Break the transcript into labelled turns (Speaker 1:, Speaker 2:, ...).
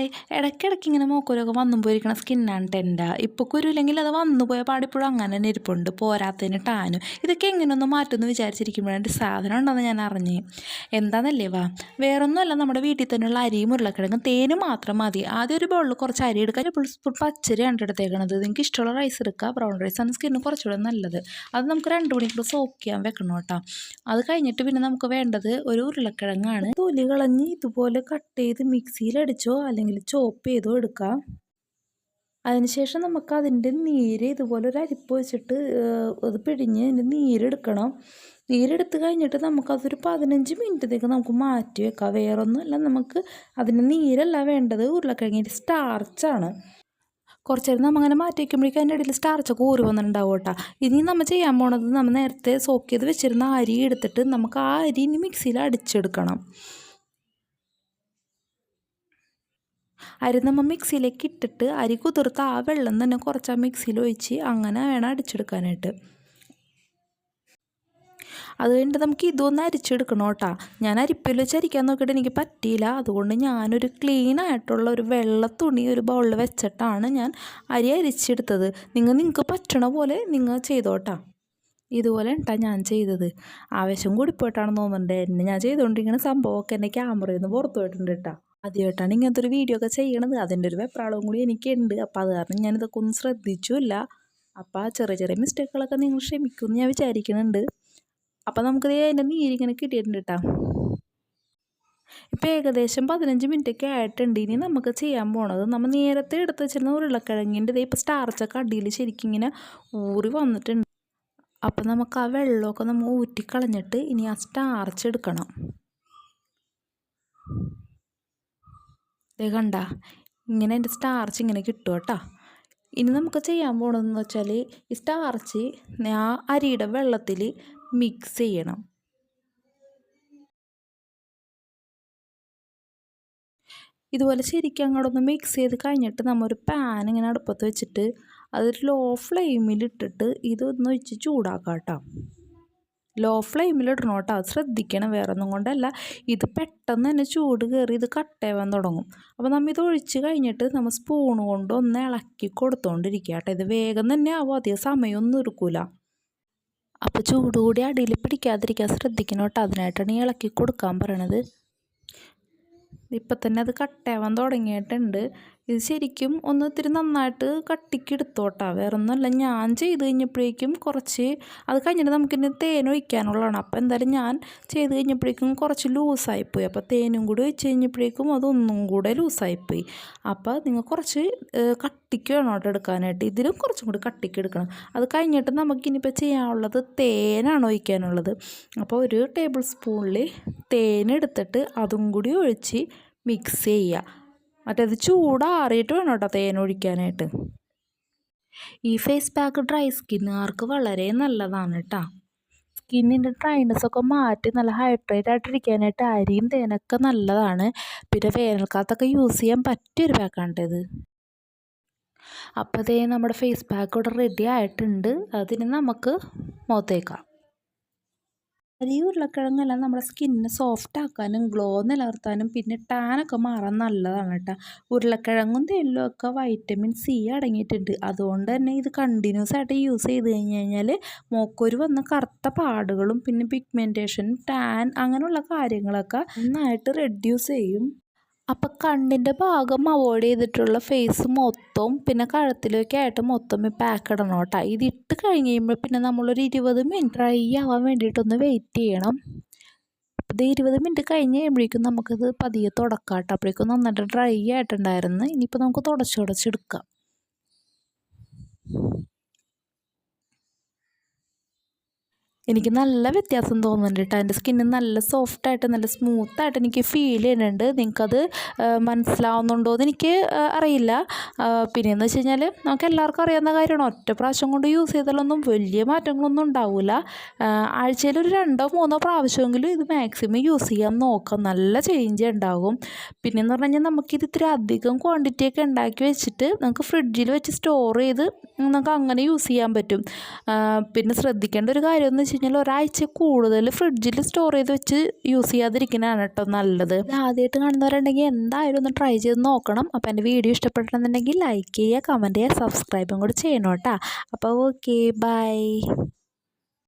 Speaker 1: Hi ഇടയ്ക്കിടയ്ക്ക് ഇങ്ങനെ മൂക്കുരൊക്കെ വന്നും പോയിരിക്കണ സ്കിന്നാണ് ടെൻഡ. ഇപ്പോൾ കുരുല്ലെങ്കിൽ അത് വന്നു പോയ പാടിപ്പോഴും അങ്ങനെ തന്നെ ഇരിപ്പുണ്ട്. പോരാത്തതിന് ടാനും. ഇതൊക്കെ എങ്ങനെയൊന്ന് മാറ്റുമെന്ന് വിചാരിച്ചിരിക്കുമ്പോഴാണ് സാധനം ഉണ്ടെന്ന് ഞാൻ അറിഞ്ഞ്. എന്താണെന്നല്ലേ വാ? വേറൊന്നുമല്ല നമ്മുടെ വീട്ടിൽ തന്നെയുള്ള അരിയും ഉരുളക്കിഴങ്ങും തേന് മാത്രം മതി. ആദ്യം ഒരു ബൗളിൽ കുറച്ച് അരി എടുക്കാൻ ഇപ്പോൾ സ്പൂൺ പച്ചരിയാണ് എടുത്തേക്കണത്. നിങ്ങൾക്ക് ഇഷ്ടമുള്ള റൈസ് എടുക്കുക ബ്രൗൺ റൈസ് ആണ് സ്കിന്നിന് കുറച്ചുകൂടെ നല്ലത്. അത് നമുക്ക് രണ്ട് മണിക്കൂർ സോക്ക് ചെയ്യാൻ വെക്കണം കേട്ടോ. അത് കഴിഞ്ഞിട്ട് പിന്നെ നമുക്ക് വേണ്ടത് ഒരു ഉരുളക്കിഴങ്ങാണ്. തൊലി കളഞ്ഞ് ഇതുപോലെ കട്ട് ചെയ്ത് മിക്സിയിലടിച്ചോ അല്ലെങ്കിൽ ചോപ്പ് ചെയ്തോ എടുക്കാം. അതിനുശേഷം നമുക്ക് അതിന്റെ നീര് ഇതുപോലെ ഒരു അരിപ്പ് വെച്ചിട്ട് അത് പിഴിഞ്ഞ് അതിന്റെ നീരെടുക്കണം നീരെടുത്ത് കഴിഞ്ഞിട്ട് നമുക്കതൊരു പതിനഞ്ച് മിനിറ്റത്തേക്ക് നമുക്ക് മാറ്റി വെക്കാം. വേറെ ഒന്നുമല്ല നമുക്ക് അതിന്റെ നീരല്ല വേണ്ടത് ഉരുളക്കിഴങ്ങിന്റെ സ്റ്റാർച്ചാണ് കുറച്ച് നേരം നമ്മൾ അങ്ങനെ മാറ്റി വയ്ക്കുമ്പോഴേക്കും അതിന്റെ ഇടയിൽ സ്റ്റാർച്ചൊക്കെ ഊറി വന്നിട്ടുണ്ടാവും കേട്ടോ. ഇനി നമ്മൾ ചെയ്യാൻ പോണത് നമ്മൾ നേരത്തെ സോക്ക് ചെയ്ത് വെച്ചിരുന്ന അരി എടുത്തിട്ട് നമുക്ക് ആ അരി ഇനി മിക്സിയിൽ അടിച്ചെടുക്കണം. അരി നമ്മൾ മിക്സിയിലേക്ക് ഇട്ടിട്ട് അരി കുതിർത്ത് ആ വെള്ളം തന്നെ കുറച്ച് ആ മിക്സിയിൽ ഒഴിച്ച് അങ്ങനെ വേണം അടിച്ചെടുക്കാനായിട്ട്. അത് കഴിഞ്ഞിട്ട് നമുക്ക് ഇതൊന്ന് അരിച്ചെടുക്കണം കേട്ടോ. ഞാൻ അരിപ്പിൽ വെച്ച് അരിക്കാൻ നോക്കിയിട്ട് എനിക്ക് പറ്റിയില്ല. അതുകൊണ്ട് ഞാനൊരു ക്ലീൻ ആയിട്ടുള്ള ഒരു വെള്ള തുണി ഒരു ബൗളിൽ വെച്ചിട്ടാണ് ഞാൻ അരി അരിച്ചെടുത്തത്. നിങ്ങൾ നിങ്ങൾക്ക് പറ്റണ പോലെ നിങ്ങൾ ചെയ്തോട്ടാ. ഇതുപോലെ ഉണ്ടാ ഞാൻ ചെയ്തത്. ആവേശം കൂടിപ്പോയിട്ടാണെന്ന് തോന്നുന്നുണ്ട്. എന്നെ ഞാൻ ചെയ്തുകൊണ്ടിരിക്കുന്ന സംഭവമൊക്കെ എന്റെ ക്യാമറയിൽ നിന്ന് പുറത്തു പോയിട്ടുണ്ട് കേട്ടോ ആദ്യമായിട്ടാണ് ഇങ്ങനത്തെ ഒരു വീഡിയോ ഒക്കെ ചെയ്യണത്. അതിന്റെ ഒരു വെപ്രാളവും കൂടി എനിക്കുണ്ട്. അപ്പോൾ അത് കാരണം ഞാനിതൊക്കെ ഒന്നും ശ്രദ്ധിച്ചില്ല. അപ്പോൾ ചെറിയ ചെറിയ മിസ്റ്റേക്കുകളൊക്കെ നിങ്ങൾ ക്ഷമിക്കുമെന്ന് ഞാൻ വിചാരിക്കുന്നുണ്ട് അപ്പോൾ നമുക്കിത് അതിന്റെ നീരിങ്ങനെ കിട്ടിയിട്ടുണ്ട് കേട്ടോ ഇപ്പോൾ ഏകദേശം പതിനഞ്ച് മിനിറ്റൊക്കെ ആയിട്ടുണ്ട്. ഇനി നമുക്ക് ചെയ്യാൻ പോണത് നമ്മൾ നേരത്തെ എടുത്ത് വെച്ചിരുന്ന ഉരുളക്കിഴങ്ങിന്റെ ഇതേ ഇപ്പോൾ സ്റ്റാർച്ചൊക്കെ അടിയിൽ ശരിക്കും ഇങ്ങനെ ഊറി വന്നിട്ടുണ്ട്. അപ്പോൾ നമുക്ക് ആ വെള്ളമൊക്കെ നമ്മൾ ഊറ്റിക്കളഞ്ഞിട്ട് ഇനി ആ സ്റ്റാർച്ച് എടുക്കണം. ദേ കണ്ട ഇങ്ങനെ എന്റെ സ്റ്റാർച്ച് ഇങ്ങനെ കിട്ടും കേട്ടോ. ഇനി നമുക്ക് ചെയ്യാൻ പോണതെന്ന് വെച്ചാൽ ഈ സ്റ്റാർച്ച് ആ അരിയുടെ വെള്ളത്തിൽ മിക്സ് ചെയ്യണം. ഇതുപോലെ ശരിക്കും അങ്ങോട്ടൊന്ന് മിക്സ് ചെയ്ത് കഴിഞ്ഞിട്ട് നമ്മൊരു പാൻ ഇങ്ങനെ അടുപ്പത്ത് വെച്ചിട്ട് അതൊരു ലോ ഫ്ലെയിമിൽ ഇട്ടിട്ട് ഇതൊന്ന് വെച്ച് ചൂടാക്കാം കേട്ടോ. ലോ ഫ്ലെയിമിൽ ഇടണം കേട്ടോ. അത് ശ്രദ്ധിക്കണം. വേറെ ഒന്നും കൊണ്ടല്ല. ഇത് പെട്ടെന്ന് തന്നെ ചൂട് കയറി ഇത് കട്ടയാവാൻ തുടങ്ങും. അപ്പോൾ നമ്മൾ ഇത് ഒഴിച്ച് കഴിഞ്ഞിട്ട് നമ്മൾ സ്പൂൺ കൊണ്ട് ഒന്ന് ഇളക്കി കൊടുത്തോണ്ടിരിക്കുക കേട്ടോ. ഇത് വേഗം തന്നെ ആവും. അധികം സമയമൊന്നും എടുക്കൂല. അപ്പോൾ ചൂട് കൂടി അടിയിൽ പിടിക്കാതിരിക്കാൻ ശ്രദ്ധിക്കണം കേട്ടോ. അതിനായിട്ടാണ് ഈ ഇളക്കി കൊടുക്കാൻ പറയണത്. ഇപ്പം തന്നെ അത് കട്ടയാവാൻ തുടങ്ങിയിട്ടുണ്ട്. ഇത് ശരിക്കും ഒന്ന് ഇത്തിരി നന്നായിട്ട് കട്ടിക്കെടുത്തോട്ടാ വേറെ ഒന്നുമല്ല ഞാൻ ചെയ്ത് കഴിഞ്ഞപ്പോഴേക്കും കുറച്ച് അത് കഴിഞ്ഞിട്ട് നമുക്കിനി തേൻ ഒഴിക്കാനുള്ളതാണ്. അപ്പോൾ എന്തായാലും ഞാൻ ചെയ്ത് കഴിഞ്ഞപ്പോഴേക്കും കുറച്ച് ലൂസായിപ്പോയി. അപ്പോൾ തേനും കൂടി ഒഴിച്ച് കഴിഞ്ഞപ്പോഴേക്കും അതൊന്നും കൂടെ ലൂസായിപ്പോയി. അപ്പോൾ നിങ്ങൾ കുറച്ച് കട്ടിക്ക് വേണം കേട്ടോ എടുക്കാനായിട്ട്. ഇതിലും കുറച്ചും കൂടി കട്ടിക്ക് എടുക്കണം. അത് കഴിഞ്ഞിട്ട് നമുക്കിനിപ്പോൾ ചെയ്യാനുള്ളത് തേനാണ് ഒഴിക്കാനുള്ളത്. അപ്പോൾ ഒരു ടേബിൾ സ്പൂണിൽ തേൻ എടുത്തിട്ട് അതും കൂടി ഒഴിച്ച് മിക്സ് ചെയ്യുക. മറ്റേത് ചൂടാറിയിട്ട് വേണം കേട്ടോ തേൻ ഒഴിക്കാനായിട്ട്. ഈ ഫേസ് പാക്ക് ഡ്രൈ സ്കിന്നുകാർക്ക് വളരെ നല്ലതാണ് കേട്ടോ സ്കിന്നിന്റെ ഡ്രൈനെസ് ഒക്കെ മാറ്റി നല്ല ഹൈഡ്രേറ്റ് ആയിട്ടിരിക്കാനായിട്ട് അരിയും തേനൊക്കെ നല്ലതാണ്. പിന്നെ വേനൽക്കാലത്തൊക്കെ യൂസ് ചെയ്യാൻ പറ്റിയൊരു പാക്കാണ് ഇത്. അപ്പോൾ അതേ നമ്മുടെ ഫേസ് പാക്ക് ഇവിടെ റെഡി ആയിട്ടുണ്ട്. അതിന് നമുക്ക് മുഖത്തേക്കാം. ഈ ഉരുളക്കിഴങ്ങെല്ലാം നമ്മുടെ സ്കിന്നിന് സോഫ്റ്റ് ആക്കാനും ഗ്ലോ നിലനിർത്താനും പിന്നെ ടാനൊക്കെ മാറാൻ നല്ലതാണ് കേട്ടോ. ഉരുളക്കിഴങ്ങും തെല്ലും ഒക്കെ വൈറ്റമിൻ സി അടങ്ങിയിട്ടുണ്ട്. അതുകൊണ്ട് തന്നെ ഇത് കണ്ടിന്യൂസ് ആയിട്ട് യൂസ് ചെയ്ത് കഴിഞ്ഞ് കഴിഞ്ഞാൽ മൂക്കൊരു വന്ന കറുത്ത പാടുകളും പിന്നെ പിഗ്മെന്റേഷൻ ടാൻ അങ്ങനെയുള്ള കാര്യങ്ങളൊക്കെ നന്നായിട്ട് റെഡ്യൂസ് ചെയ്യും. അപ്പം കണ്ണിന്റെ ഭാഗം അവോയ്ഡ് ചെയ്തിട്ടുള്ള ഫേസ് മൊത്തം പിന്നെ കഴുത്തിലൊക്കെ ആയിട്ട് മൊത്തം പാക്ക് ഇടണം കേട്ടോ. ഇത് ഇട്ട് കഴിഞ്ഞ് കഴിയുമ്പോൾ പിന്നെ നമ്മളൊരു ഇരുപത് മിനിറ്റ് ഡ്രൈ ആവാൻ വേണ്ടിയിട്ടൊന്ന് വെയിറ്റ് ചെയ്യണം. ഇത് ഇരുപത് മിനിറ്റ് കഴിഞ്ഞ് കഴിയുമ്പോഴേക്കും നമുക്കിത് പതിയെ തുടക്കാം കേട്ടോ. അപ്പോഴേക്കും നന്നായിട്ട് ഡ്രൈ ആയിട്ടുണ്ടായിരുന്നു. ഇനിയിപ്പോൾ നമുക്ക് തുടച്ചുടച്ചെടുക്കാം എനിക്ക് നല്ല വ്യത്യാസം തോന്നുന്നുണ്ട് കേട്ടോ എന്റെ സ്കിന്ന് നല്ല സോഫ്റ്റായിട്ട് നല്ല സ്മൂത്തായിട്ട് എനിക്ക് ഫീൽ ചെയ്യുന്നുണ്ട്. നിങ്ങൾക്കത് മനസ്സിലാവുന്നുണ്ടോ എന്ന് എനിക്ക് അറിയില്ല. പിന്നെയെന്ന് വെച്ച് കഴിഞ്ഞാൽ നമുക്ക് എല്ലാവർക്കും അറിയാവുന്ന കാര്യമാണ്. ഒറ്റ പ്രാവശ്യം കൊണ്ട് യൂസ് ചെയ്താലൊന്നും വലിയ മാറ്റങ്ങളൊന്നും ഉണ്ടാവില്ല ആഴ്ചയിൽ ഒരു രണ്ടോ മൂന്നോ പ്രാവശ്യമെങ്കിലും ഇത് മാക്സിമം യൂസ് ചെയ്യാൻ നോക്കാം. നല്ല ചേഞ്ച് ഉണ്ടാകും. പിന്നെയെന്ന് പറഞ്ഞു കഴിഞ്ഞാൽ നമുക്കിത് ഇത്തിരി അധികം ക്വാണ്ടിറ്റി ഒക്കെ ഉണ്ടാക്കി വെച്ചിട്ട് നമുക്ക് ഫ്രിഡ്ജിൽ വെച്ച് സ്റ്റോർ ചെയ്ത് നമുക്ക് അങ്ങനെ യൂസ് ചെയ്യാൻ പറ്റും. പിന്നെ ശ്രദ്ധിക്കേണ്ട ഒരു കാര്യം എന്ന് വെച്ച് കഴിഞ്ഞാൽ ഒരാഴ്ച കൂടുതൽ ഫ്രിഡ്ജിൽ സ്റ്റോർ ചെയ്ത് വെച്ച് യൂസ് ചെയ്യാതിരിക്കുന്നതാണ് കേട്ടോ നല്ലത്. ആദ്യമായിട്ട് കാണുന്നവരുണ്ടെങ്കിൽ എന്തായാലും ഒന്ന് ട്രൈ ചെയ്ത് നോക്കണം. അപ്പോൾ എന്റെ വീഡിയോ ഇഷ്ടപ്പെട്ടിട്ടുണ്ടെങ്കിൽ ലൈക്ക് ചെയ്യുക കമന്റ് ചെയ്യുക സബ്സ്ക്രൈബും കൂടി ചെയ്യണം കേട്ടോ. അപ്പോൾ ഓക്കെ ബൈ